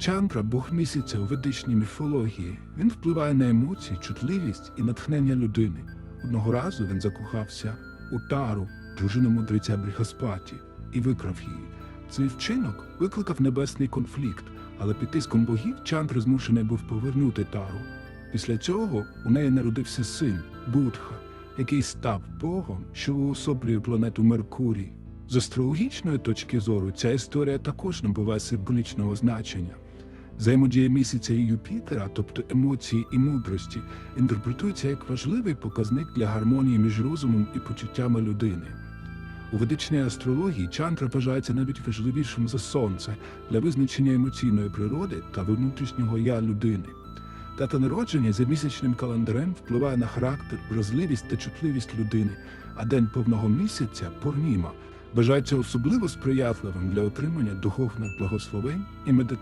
Чандра Бог місяця у ведичній міфології. Він впливає на емоції, чутливість і натхнення людини. Одного разу він закохався у Тару, дружину мудреця Бріхаспаті, і викрав її. Цей вчинок викликав небесний конфлікт, але під тиском богів Чандра змушений був повернути Тару. Після цього у неї народився син Будха, який став богом, що уособлює планету Меркурій. З астрологічної точки зору ця історія також набуває символічного значення. Взаємодія місяця і Юпітера, тобто емоції і мудрості, інтерпретується як важливий показник для гармонії між розумом і почуттями людини. У ведичній астрології чандра вважається навіть важливішим за сонце для визначення емоційної природи та внутрішнього я людини. Дата народження за місячним календарем впливає на характер, вразливість та чутливість людини, а день повного місяця порніма вважається особливо сприятливим для отримання духовних благословень і медитації.